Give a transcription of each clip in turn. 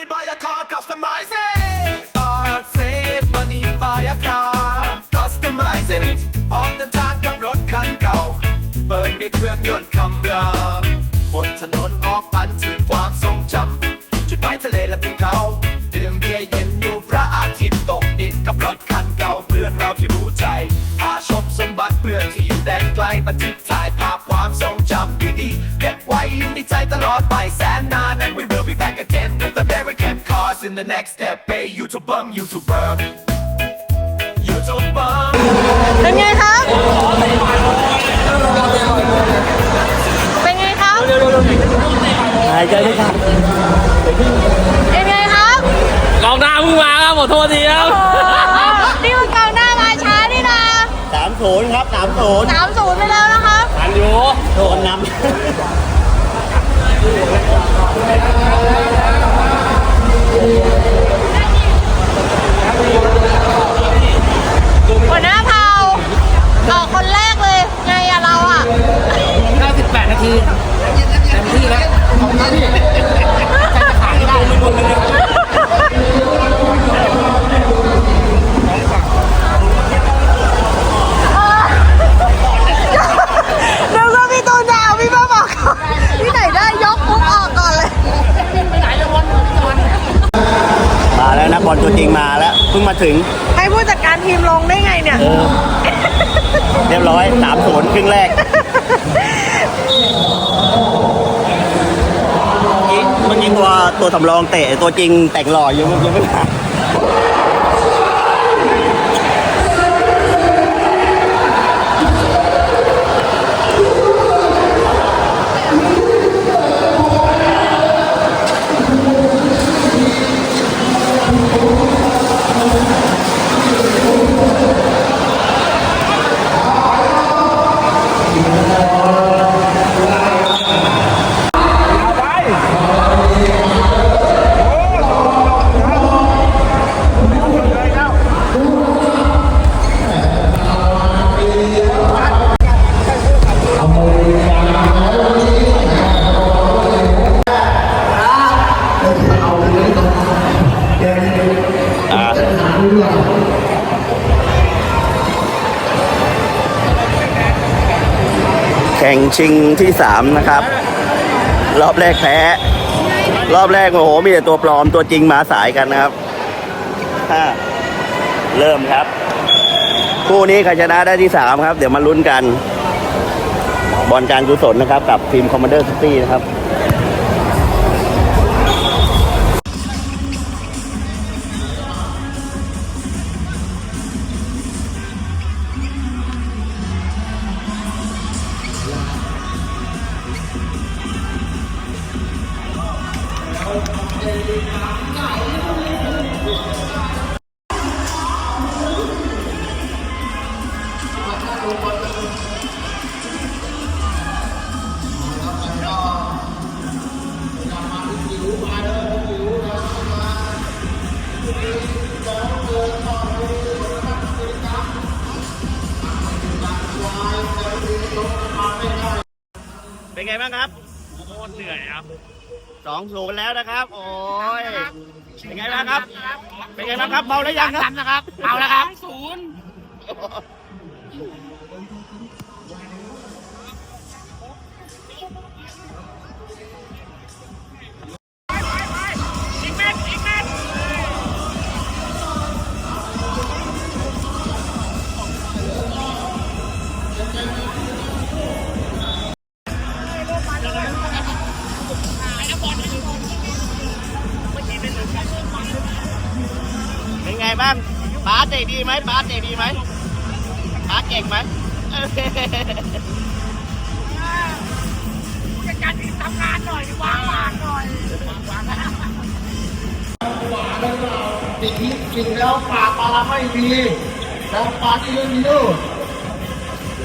money buy a car customize it Art save money buy a car customize it ออกเดินทางกับรถคันเก่า เปิดด้วยเครื่องยนต์คำรามบนถนนออกปันถึงความทรงจำจุดหมายทะเลและภูเขาดื่มเบียร์เย็นอยู่พระอาทิตย์ตกดินกับรถคันเก่าเพื่อนเราที่รู้ใจพาชมสมบัติเพื่อนที่อยู่แดนไกลบันทึก the next step hey YouTuber YouTuber YouTuber เป็นไงครับ เป็นไงครับ หายใจไม่ทันเป็นไงครับกองหน้าเพิ่งมาครับขอโทษทีครับโอ้นี่มันกองหน้ามาช้านี่นะสามศูนย์ครับสามศูนย์สามศูนย์ไปแล้วนะครับทันอยู่โดนนหั ถึง ให้ผู้จัดการทีมลงได้ไงเนี่ย เออ เรียบร้อยสามศูนย์ครึ่งแรก เมื่อกี้ตัวตัวสำรองเตะตัวจริงแต่งหล่อยังยังไม่มาแชิงที่สามนะครับ รอบแรกแพ้ รอบแรกโอ้โห มีแต่ตัวปลอมตัวจริงมาสายกันนะครับห้าเริ่มครับ คู่นี้ใครชนะได้ที่สามครับ เดี๋ยวมาลุ้นกัน บอลการกุศลนะครับ กับทีมคอมมานเดอร์ซิตี้นะครับ เป็นไงบ้างครับโคตรเหนื่อยครับสองศูนย์แล้วนะครับ โอ้ยเป็นไงบ้างครับ เป็นไงบ้างครับเมาแล้วยังครับนะครับเอาแล้วครับศูนย์ ไหมป้าเตะดีไหมป้าเก่งไหมเออจะการทีมทำงานหน่อยดิวางวางหน่อยสิ่งที่สิ่งแล้วปลาปลาไม่มีแล้วปลาที่เรื่องนี้ดู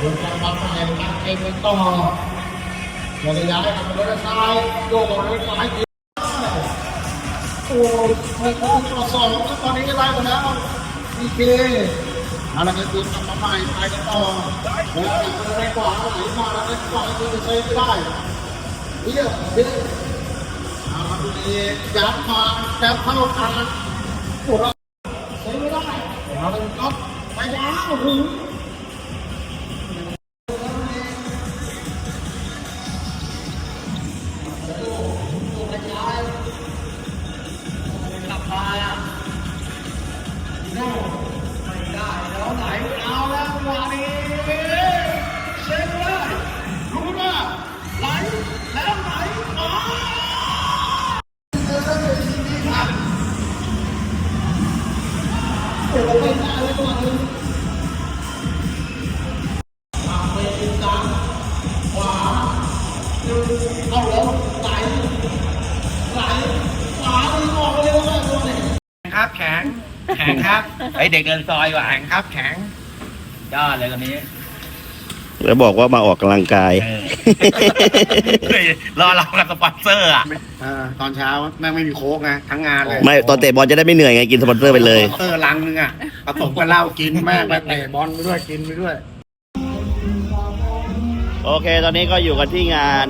ดูการบางแห่งการเองเป็นต่ออย่าได้ย้ายทำรถซ้ายโยกรถซ้ายโอ้ไม่ครบต่อสองตอนนี้ไล่มาแล้ว ดีเคอะไรกันตีทำมาใหม่ไปกันต่อแล้วติดไปกว่าไหลมาแล้วได้กว่าที่จะใช้ไม่ได้เดี๋ยวเดี๋ยวเอามาดูนี้ยัดมาแต้มเข้าทางปวด ไอเด็กเดินซอยว่ะแข็งครับแข็งยอดเลยคนนี้แล้วบอกว่ามาออกกำลังกาย เออเฮ้ยรอเรากับสปอนเซอร์อะตอนเช้าแม่งไม่มีโค้กไงทั้งงานเลยไม่ตอนเตะบอลจะได้ไม่เหนื่อยไงกินสปอนเซอร์ไปเลย เตอร์ลังนึงอะผสมกับเหล้ากินแม่งไปเตะบอลไปด้วยกินไปด้วย โอเค ตอนนี้ก็อยู่กันที่งาน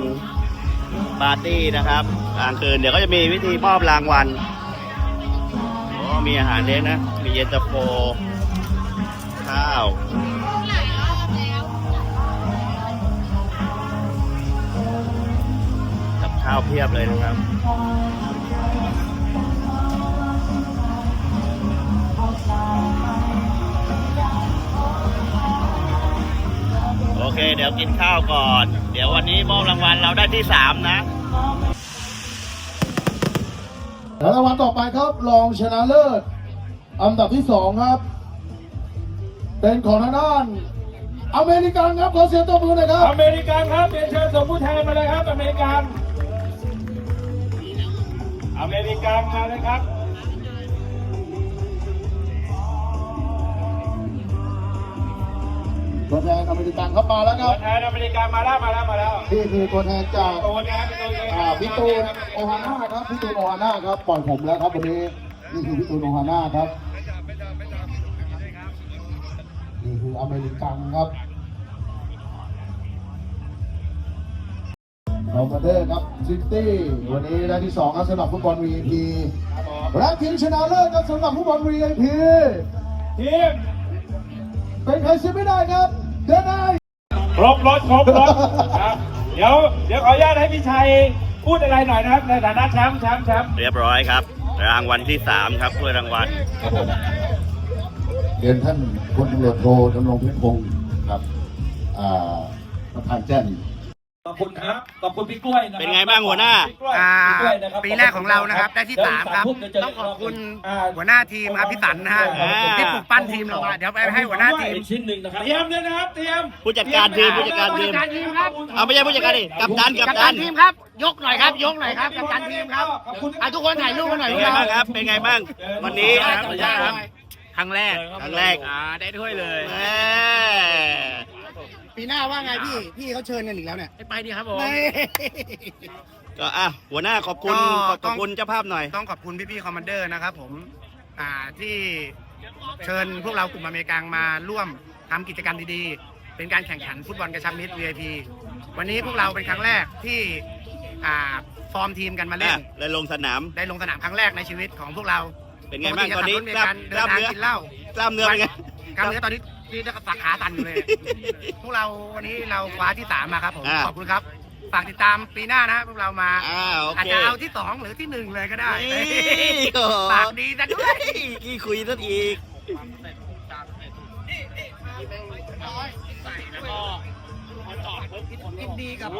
ปาร์ตี้นะครับกลางคืนเดี๋ยวก็จะมีวิธีมอบรางวัลโอ้ มีอาหารเลี้ยงนะ มีเย็นตาโฟ ข้าว กับข้าวเพียบเลยนะครับ โอเค เดี๋ยวกินข้าวก่อน เดี๋ยววันนี้มอบรางวัลเราได้ที่สามนะ แล้วรางวัลต่อไปครับรองชนะเลิศอันดับที่สองครับ เป็นของทางด้าน อเมริกันครับขอเสียงตบมือหน่อยครับอเมริกันครับเรียนเชิญสมผู้แทนมาเลยครับ อเมริกัน อเมริกันมาเลยครับ เมริกันเข้ามาแล้วคตัรัวบแทนอเมริกันมาแล้วมาแล้วมาแล้วนี่คือตัวแทนจาก ตัวนี้ครับเป็นตัวนี้อ่าพี่ตูนโอฮาน่าครับพี่ตูนโอฮาน่าครับปล่อยผมแล้วครับวันนี้นี่คือพี่ตูนโอฮาน่าครับนี่คืออเมริกันครับเรามาเดอร์ครับซิตี้วันนี้ได้ที่สองครับสำหรับฟุตบอล VIP และทีมชนะเลิศครับสำหรับฟุตบอล VIP ทีมเป็นใครเสียไม่ได้ครับ เดนไนครบรถครบรถครับ เดี๋ยวเดี๋ยวขออนุญาตให้พี่ชัยพูดอะไรหน่อยนะครับ ในฐานะแชมป์แชมป์แชมป์เรียบร้อยครับ รางวัลที่สามครับถ้วยรางวัลครับผมเรียนท่านพลตำรวจโทดำรงพิพงศ์ครับอ่าประธานแจ้งขอบ คุณครับขอบคุณพี่กล้วยนะครับเป็นไงบ้างหัวหน้าพี่กล้วยอ่าพี่กล้วยนะครับปีแรกของเรานะครับได้ที่สามครับต้องขอบคุณหัวหน้าทีมอภิสันนะฮะอ่า ที่ปลุกปั้นทีมเรามาเดี๋ยวไปให้หัวหน้าทีม อีกชิ้นหนึ่งนะครับเตรียมเลยนะครับเตรียมผู้จัดการทีมผู้จัดการทีมผู้จัดการทีมครับเอาไม่ใช่ผู้จัดการดิกัปตันกัปกัปตัตันนทีมครับ ยกหน่อยครับ ยกหน่อยครับกัปตันทีมครับอะทุกคนถ่ายรูปกันหน่อยเป็นพวไงกเราบ้างครับ เป็นไงบ้างวันนี้นะครับขออนุญาตครับครั้งแรกครั้งแรกอ่าได้ถ้วยเลยแหม ปีหน้าว่าไงพี่ พี่เขาเชิญกันอีกแล้วเนี่ยไปดีครับผมก็อะหัวหน้าขอบคุณก็ขอบคุณเจ้าภาพหน่อย ต้องขอบคุณพี่ๆคอมมานเดอร์นะครับผมอ่าที่เชิญพวกเรากลุ่มอเมริกันมาร่วมทำกิจกรรมดีๆ เป็นการแข่งขันฟุตบอลกระชับมิตร VIP วันนี้พวกเราเป็นครั้งแรกที่อ่าฟอร์มทีมกันมาเล่อะน เลยลงสนาม ได้ลงสนามครั้งแรกในชีวิตของพวกเราเป็นไงบ้างปตอนนี้จะขับรถกล้ามเดินทางกินเหล้ากล้ามเนื้อเป็นไง กล้ามเนื้อตอนนี้ ที่สักขาตันอยู่เลยพวกเราวันนี้เราคว้าที่สามมาครับผมอ่า ขอบคุณครับ ฝากติดตามปีหน้านะพวกเรามา อ่าโออาจเคจะเอาที่สองหรือที่หนึ่งเลยก็ได้นี่โอ้โหปากดีซะด้วย กี่คุยซะอีกดีกับ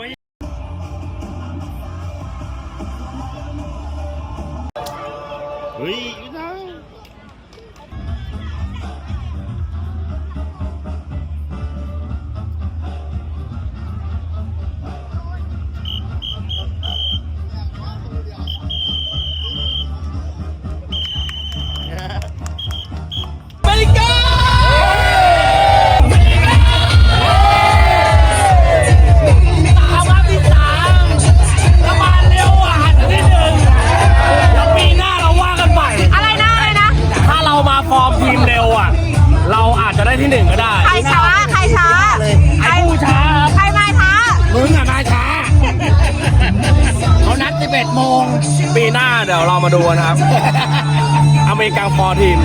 ที่หนึ่งก็ได้ใครช้า ใครช้าใครผู้ช้าใครมาช้า มึงอะมาช้า เขานัด11โมงปีหน้าเดี๋ยวเรามาดูนะครับ อเมริกันฟอร์ทีม